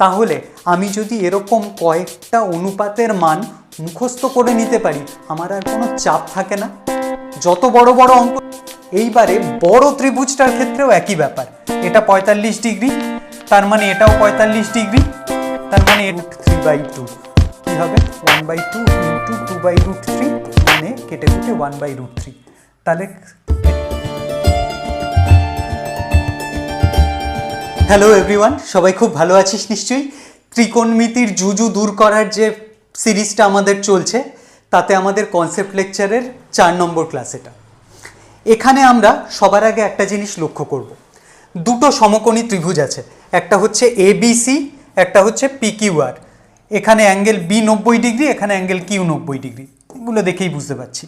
তাহলে আমি যদি এরকম কয়েকটা অনুপাতের মান মুখস্থ করে নিতে পারি, আমার আর কোনো চাপ থাকে না। যত বড় বড় অঙ্ক, এইবারে বড় ত্রিভুজটার ক্ষেত্রেও একই ব্যাপার। এটা পঁয়তাল্লিশ ডিগ্রি, তার মানে এটাও পঁয়তাল্লিশ ডিগ্রি, তার মানে রুট থ্রি বাই টু কী হবে? One by two into two by root three মানে কেটে কুটে ওয়ান বাই রুট থ্রি তাহলে হ্যালো এভরিওয়ান সবাই খুব ভালো আছিস নিশ্চয়ই? ত্রিকোণমিতির জুজু দূর করার যে সিরিজটা আমাদের চলছে, তাতে আমাদের কনসেপ্ট লেকচারের চার নম্বর ক্লাস এটা। এখানে আমরা সবার আগে একটা জিনিস লক্ষ্য করব। দুটো সমকোণী ত্রিভুজ আছে। একটা হচ্ছে এ একটা হচ্ছে পি কিউ আর এখানে অ্যাঙ্গেল বি নব্বই ডিগ্রি এখানে অ্যাঙ্গেল কিউ নব্বই ডিগ্রি এগুলো দেখেই বুঝতে পারছি।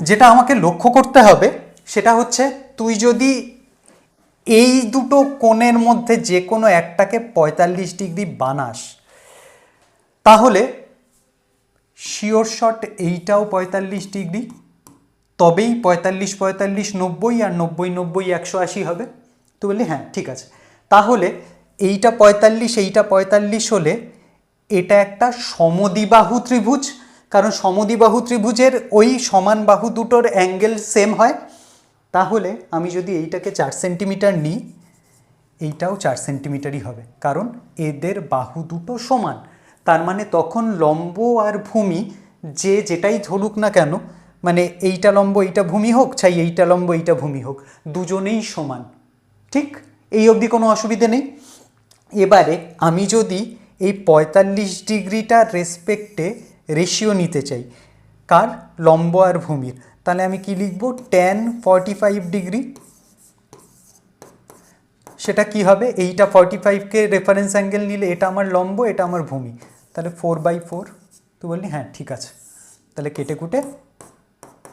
যেটা আমাকে লক্ষ্য করতে হবে, সেটা হচ্ছে তুই যদি এই দুটো কোণের মধ্যে যে কোনো একটাকে পঁয়তাল্লিশ ডিগ্রি বানাস, তাহলে শিওর শট এইটাও পঁয়তাল্লিশ ডিগ্রি, তবেই পঁয়তাল্লিশ পঁয়তাল্লিশ, নব্বই আর নব্বই নব্বই, একশো আশি হবে। তো বললি হ্যাঁ ঠিক আছে। তাহলে এইটা পঁয়তাল্লিশ এইটা পঁয়তাল্লিশ হলে এটা একটা সমদিবাহু ত্রিভুজ, কারণ সমদিবাহু ত্রিভুজের ওই সমান বাহু দুটোর অ্যাঙ্গেল সেম হয়। তাহলে আমি যদি এইটাকে চার সেন্টিমিটার নিই, এইটাও চার সেন্টিমিটারই হবে। কারণ এদের বাহু দুটো সমান। তার মানে তখন লম্ব আর ভূমি যে যেটাই ধরুক না কেন মানে এইটা লম্ব, এইটা ভূমি হোক, চাই এইটা লম্ব, এইটা ভূমি হোক, দুজনেই সমান। ঠিক? এই অবধি কোনো অসুবিধে নেই। এবারে আমি যদি এই পঁয়তাল্লিশ ডিগ্রিটার রেসপেক্টে রেশিও নিতে চাই, কার? লম্ব আর ভূমির। তাহলে আমি কি লিখব? টেন ফর্টি ফাইভ ডিগ্রি সেটা কি হবে? এইটা ফর্টি ফাইভকে রেফারেন্স অ্যাঙ্গেল নিলে এটা আমার লম্ব, এটা আমার ভূমি। তাহলে ফোর বাই ফোর তো বললি হ্যাঁ ঠিক আছে। তাহলে কেটে কুটে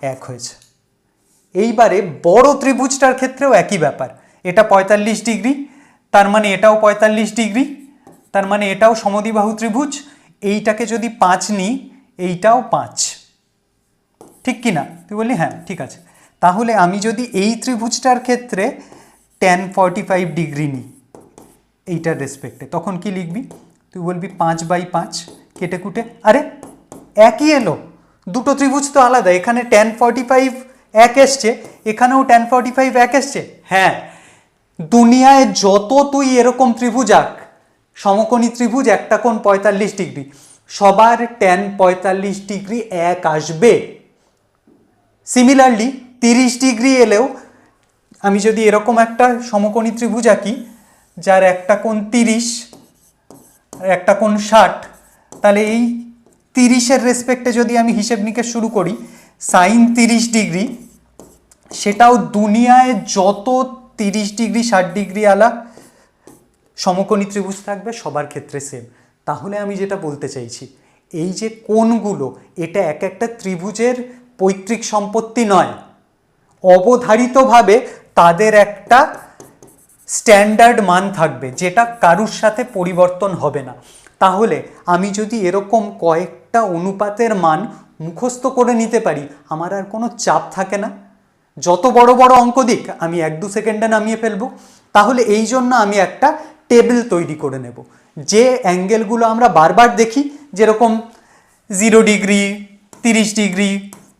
এক হয়েছে। এইবারে বড় ত্রিভুজটার ক্ষেত্রেও একই ব্যাপার। এটা পঁয়তাল্লিশ ডিগ্রি তার মানে এটাও পঁয়তাল্লিশ ডিগ্রি তার মানে এটাও সমদ্বিবাহু ত্রিভুজ। এইটাকে যদি পাঁচ নিই, এইটাও পাঁচ। ঠিক কি না তুই বললি হ্যাঁ ঠিক আছে। তাহলে আমি যদি এই ত্রিভুজটার ক্ষেত্রে টেন ফর্টি ফাইভ ডিগ্রি নিই, এইটার রেসপেক্টে তখন কি লিখবি? তুই বলবি পাঁচ বাই পাঁচ, কেটে কুটে। আরে, একই এলো। দুটো ত্রিভুজ তো আলাদা। এখানে টেন ফর্টি ফাইভ এক এসছে, এখানেও টেন ফর্টি ফাইভ এক এসছে। হ্যাঁ দুনিয়ায় যত তুই এরকম ত্রিভুজ আঁক, সমকোণী ত্রিভুজ একটা কোণ পঁয়তাল্লিশ ডিগ্রি সবার টেন পঁয়তাল্লিশ ডিগ্রি এক আসবে। সিমিলারলি তিরিশ ডিগ্রি এলেও আমি যদি এরকম একটা সমকোণী ত্রিভুজ আঁকি, যার একটা কোণ তিরিশ, একটা কোণ ষাট, তাহলে এই তিরিশের রেসপেক্টে যদি আমি হিসেব নিকেশ শুরু করি সাইন তিরিশ ডিগ্রি, সেটাও দুনিয়ায় যত তিরিশ ডিগ্রি, ষাট ডিগ্রি আলা সমকোণী ত্রিভুজ থাকবে, সবার ক্ষেত্রে সেম তাহলে আমি যেটা বলতে চাইছি, এই যে কোণগুলো, এটা এক একটা ত্রিভুজের পৈতৃক সম্পত্তি নয়। অবধারিতভাবে তাদের একটা স্ট্যান্ডার্ড মান থাকবে, যেটা কারুর সাথে পরিবর্তন হবে না। তাহলে আমি যদি এরকম কয়েকটা অনুপাতের মান মুখস্থ করে নিতে পারি, আমার আর কোনো চাপ থাকে না। যত বড় বড় অঙ্ক দিক, আমি এক দু সেকেন্ডে নামিয়ে ফেলব। তাহলে এই জন্য আমি একটা টেবিল তৈরি করে নেব। যে অ্যাঙ্গেলগুলো আমরা বারবার দেখি, যেরকম জিরো ডিগ্রি, তিরিশ ডিগ্রি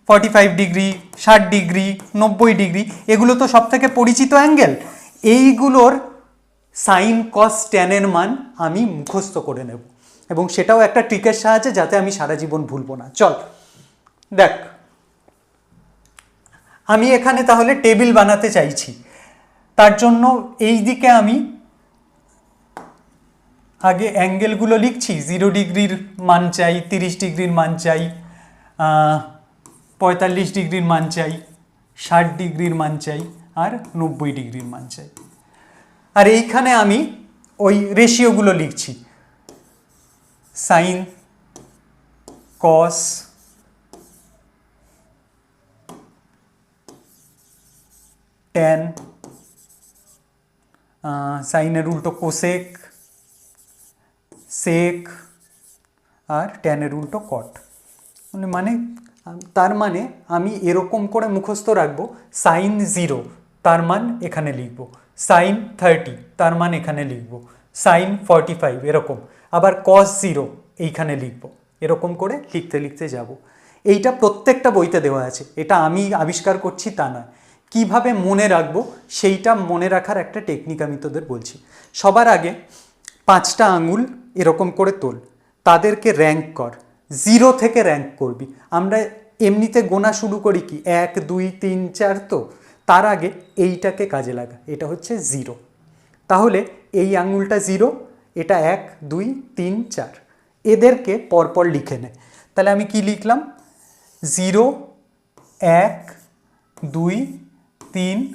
ফর্টি ফাইভ ডিগ্রি ষাট ডিগ্রি নব্বই ডিগ্রি এগুলো তো সব থেকে পরিচিত অ্যাঙ্গেল এইগুলোর সাইন কস ট্যানের মান আমি মুখস্থ করে নেব। এবং সেটাও একটা ট্রিকের সাহায্যে যাতে আমি সারা জীবন ভুলবো না। চল, দেখ, আমি এখানে তাহলে টেবিল বানাতে চাইছি। তার জন্য এই দিকে আমি আগে অ্যাঙ্গেলগুলো লিখছি। জিরো ডিগ্রির মান চাই, তিরিশ ডিগ্রির মান চাই পঁয়তাল্লিশ ডিগ্রির মান চাই, ষাট ডিগ্রির মান চাই আর নব্বই ডিগ্রির মান চাই। আর এইখানে আমি ওই রেশিওগুলো লিখছি। সাইন, কস ট্যান সাইনের উল্টো কোসেক, সেক আর ট্যানের উল্টো কট। মানে তার মানে আমি এরকম করে মুখস্থ রাখব, সাইন জিরো, তার মান এখানে লিখব, সাইন থার্টি, তার মান এখানে লিখব, সাইন ফর্টি ফাইভ, এরকম, আবার কস জিরো, এইখানে লিখব, এরকম করে লিখতে লিখতে যাব। এইটা প্রত্যেকটা বইতে দেওয়া আছে, এটা আমি আবিষ্কার করছি তা নয়। কীভাবে মনে রাখব, সেইটা মনে রাখার একটা টেকনিক আমি তোদের বলছি। সবার আগে পাঁচটা আঙুল এরকম করে তোল, তাদেরকে র্যাঙ্ক কর। জিরো থেকে র্যাঙ্ক করবি। আমরা এমনিতে গোনা শুরু করি কি? এক, দুই, তিন, চার তো? তার আগে এইটাকে কাজে লাগা। এটা হচ্ছে জিরো। তাহলে এই আঙুলটা জিরো, এটা এক, দুই, তিন, চার। এদেরকে পরপর লিখে নে। তাহলে আমি কি লিখলাম? জিরো, এক, দুই, তিন,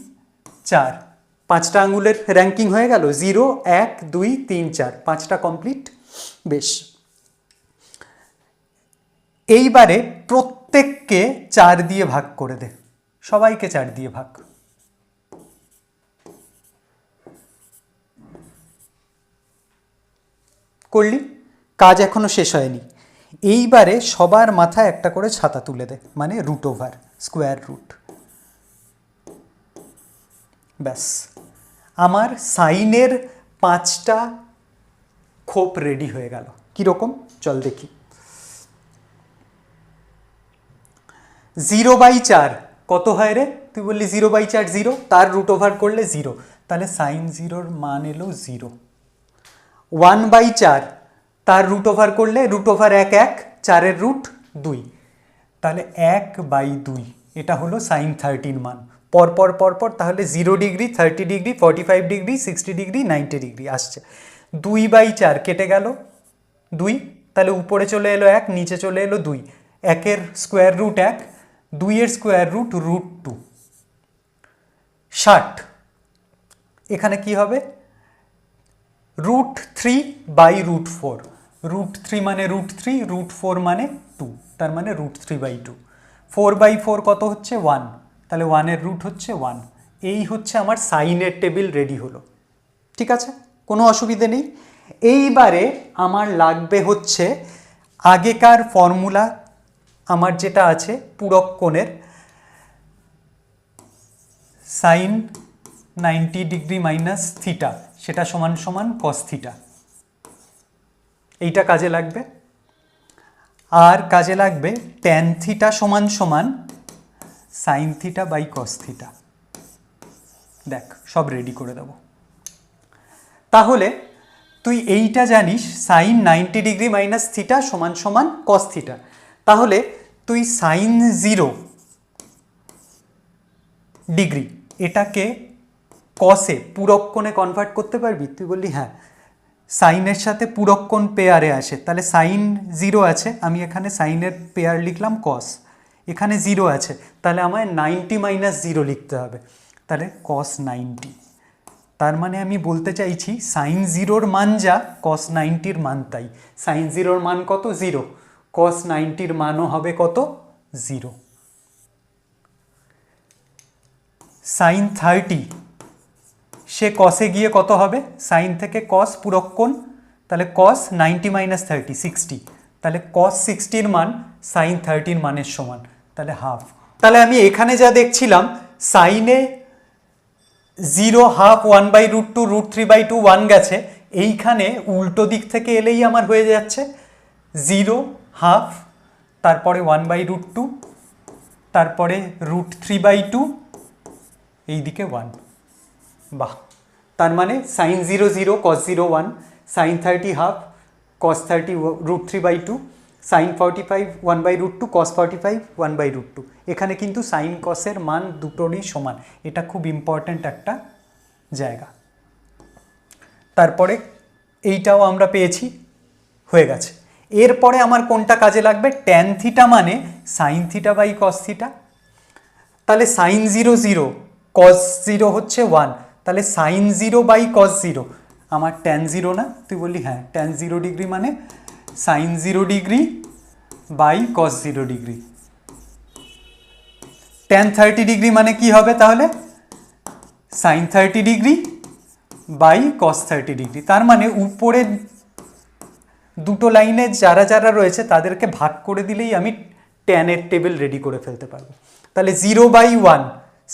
চার। পাঁচটা আঙুলের র্যাঙ্কিং হয়ে গেল। জিরো, এক, দুই, তিন, চার। পাঁচটা কমপ্লিট বেশ। এইবারে প্রত্যেককে চার দিয়ে ভাগ করে দে। সবাইকে চার দিয়ে ভাগ। করলি? কাজ এখনও শেষ হয়নি। এইবারে সবার মাথায় একটা করে ছাতা তুলে দে মানে রুট ওভার স্কোয়ার রুট ব্যাস। আমার সাইনের পাঁচটা খোপ রেডি হয়ে গেল। কীরকম? চল দেখি। জিরো বাই চার, কত হয় রে? তুই বললি জিরো বাই চার জিরো তার রুট ওভার করলে জিরো তাহলে সাইন জিরোর মান এলো জিরো ওয়ান বাই চার, তার রুট ওভার করলে রুট ওভার এক এক, চারের রুট দুই। তাহলে এক বাই দুই, এটা হলো সাইন থার্টির মান। পর পর পর পর, তাহলে zero degree thirty degree forty five degree sixty degree ninety degree আসছে। দুই বাই চার কেটে গেল, দুই। তাহলে উপরে চলে এলো এক, নিচে চলে এলো দুই। একের স্কোয়ার রুট এক দুইয়ের স্কোয়ার রুট রুট টু ষাট। এখানে কি হবে? Root three by root four root three মানে রুট থ্রি রুট ফোর মানে টু তার মানে root three by two four by four কত হচ্ছে? ওয়ান তাহলে ওয়ানের রুট হচ্ছে ওয়ান এই হচ্ছে আমার সাইনের টেবিল রেডি হলো। ঠিক আছে? কোনো অসুবিধে নেই। এইবারে আমার লাগবে হচ্ছে আগেকার ফর্মুলা আমার যেটা আছে, পূরক কোণের sine ninety degree minus theta সেটা সমান সমান কস থিটা এইটা কাজে লাগবে। আর কাজে লাগবে ট্যান থিটা সমান সমান sine theta by cos theta দেখ, সব রেডি করে দেবো। তাহলে তুই এইটা জানিস sine ninety degree minus theta সমান সমান কস থিটা তাহলে তুই সাইন জিরো ডিগ্রি এটাকে কসে পুরক্ষণে কনভার্ট করতে পারবি? তুই বললি হ্যাঁ। সাইনের সাথে পুরক্ষণ পেয়ারে আসে। তাহলে সাইন জিরো আছে, আমি এখানে সাইনের পেয়ার লিখলাম কস এখানে জিরো আছে, তাহলে আমায় নাইনটি মাইনাস জিরো লিখতে হবে। তাহলে কস নাইনটি তার মানে আমি বলতে চাইছি সাইন জিরোর মান যা কস নাইনটির মান তাই। সাইন জিরোর মান কত? জিরো কস নাইনটির মানও হবে কত? জিরো সাইন থার্টি সে কসে গিয়ে কত হবে? সাইন থেকে কস পুরক্ষণ তাহলে cos ninety minus thirty sixty তাহলে কস সিক্সটির মান সাইন থার্টির মানের সমান, তাহলে হাফ তাহলে আমি এখানে যা দেখছিলাম সাইনে zero half one by root two root three by two one গেছে, এইখানে উল্টো দিক থেকে এলেই আমার হয়ে যাচ্ছে জিরো হাফ, তারপরে ওয়ান বাই রুট টু তারপরে রুট থ্রি বাই টু এইদিকে ওয়ান বাহ। তার মানে sine zero zero cos zero one sine thirty half cos thirty root three by two sine forty five one by root two cos forty five one by root two এখানে কিন্তু sign কসের মান দুটোরই সমান। এটা খুব ইম্পর্ট্যান্ট একটা জায়গা। তারপরে এইটাও আমরা পেয়েছি, হয়ে গেছে। এরপরে আমার কোনটা কাজে লাগবে? ট্যান থিটা মানে sine theta by cos theta তাহলে sine zero zero cos zero হচ্ছে ওয়ান তাহলে sine zero by cos zero আমার ট্যান জিরো না? তুই বললি হ্যাঁ ট্যান জিরো ডিগ্রি মানে sine zero degree by cos zero degree tan thirty degree মানে কি হবে তাহলে? Sine thirty degree by cos thirty degree তার মানে উপরে দুটো লাইনে যারা যারা রয়েছে তাদেরকে ভাগ করে দিলেই আমি ট্যানের টেবিল রেডি করে ফেলতে পারব। তাহলে zero by one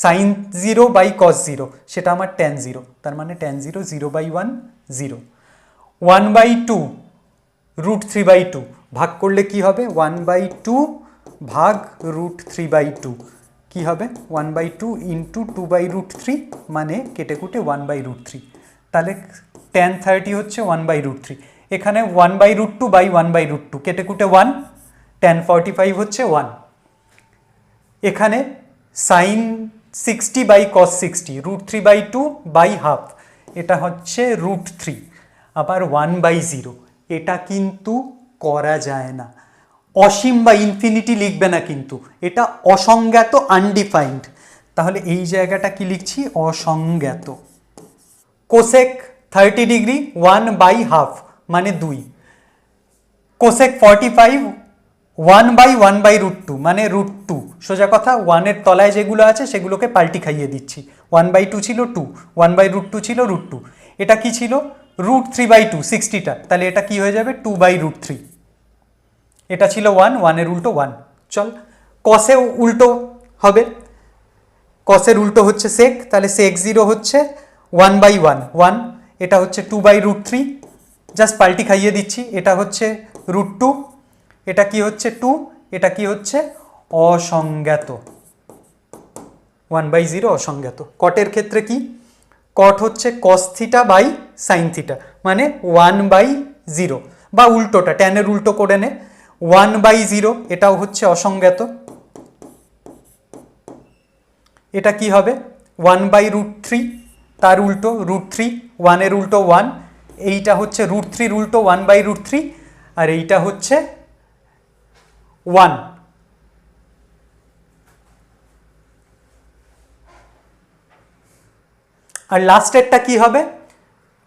sine zero by cos zero সেটা আমার ট্যান জিরো তার মানে tan zero zero by one zero one by two root three by two ভাগ করলে কি হবে? ওয়ান বাই টু ভাগ রুট থ্রি বাই টু কী হবে? One by two into two by root three মানে কেটে কুটে ওয়ান বাই রুট থ্রি তাহলে টেন থার্টি হচ্ছে ওয়ান বাই রুট থ্রি এখানে one by root two by one by root two কেটে কুটে ওয়ান টেন ফর্টি ফাইভ হচ্ছে one এখানে sine sixty by cos sixty root three by two by half এটা হচ্ছে root three আবার one by zero এটা কিন্তু করা যায় না। অসীম বা ইনফিনিটি লিখবে না কিন্তু, এটা অসংজ্ঞাত আনডিফাইন্ড তাহলে এই জায়গাটা কি লিখছি? অসংজ্ঞাত। Cosec thirty degree one by half মানে দুই। Cosec forty five one by one by root two মানে রুট টু সোজা কথা ওয়ানের তলায় যেগুলো আছে, সেগুলোকে পাল্টি খাইয়ে দিচ্ছি। ওয়ান বাই টু ছিল two one by root two ছিল রুট টু এটা কি ছিল? রুট থ্রি বাই টু সিক্সটিটা তাহলে এটা কি হয়ে যাবে? টু বাই রুট থ্রি এটা ছিল ওয়ান ওয়ানের উল্টো ওয়ান চল কসে উল্টো হবে। কসের উল্টো হচ্ছে সেক তাহলে সেক জিরো হচ্ছে ওয়ান বাই ওয়ান ওয়ান এটা হচ্ছে two by root three just পাল্টি খাইয়ে দিচ্ছি। এটা হচ্ছে রুট টু এটা কি হচ্ছে টু এটা কি হচ্ছে অসংজ্ঞাত। ওয়ান বাই জিরো অসংজ্ঞাত। কটের ক্ষেত্রে কি? কট হচ্ছে cos theta by sine theta মানে ওয়ান বাই জিরো বা উল্টোটা ট্যানের উল্টো করে নে। ওয়ান বাই জিরো এটাও হচ্ছে অসংজ্ঞাত। এটা কি হবে? ওয়ান বাই রুট থ্রি তার উল্টো রুট থ্রি ওয়ানের উল্টো ওয়ান এইটা হচ্ছে রুট থ্রির উল্টো ওয়ান বাই রুট থ্রি আর এইটা হচ্ছে ওয়ান আর লাস্টেরটা কি হবে?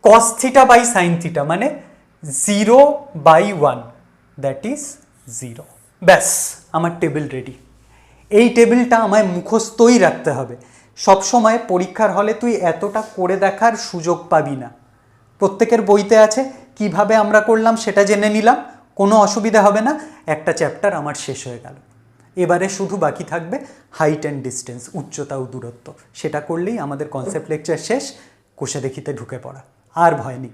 Cos theta by sine theta মানে zero by one that is zero ব্যাস, আমার টেবিল রেডি এই টেবিলটা আমায় মুখস্থই রাখতে হবে। সবসময় পরীক্ষার হলে তুই এতটা করে দেখার সুযোগ পাবি না। প্রত্যেকের বইতে আছে, কীভাবে আমরা করলাম সেটা জেনে নিলাম, কোনো অসুবিধা হবে না, একটা চ্যাপ্টার আমার শেষ হয়ে গেল। এবারে শুধু বাকি থাকবে হাইট অ্যান্ড ডিস্টেন্স উচ্চতা ও দূরত্ব। সেটা করলেই আমাদের কনসেপ্ট লেকচার শেষ, কোষে দেখিতে ঢুকে পড়া। আর ভয় নেই।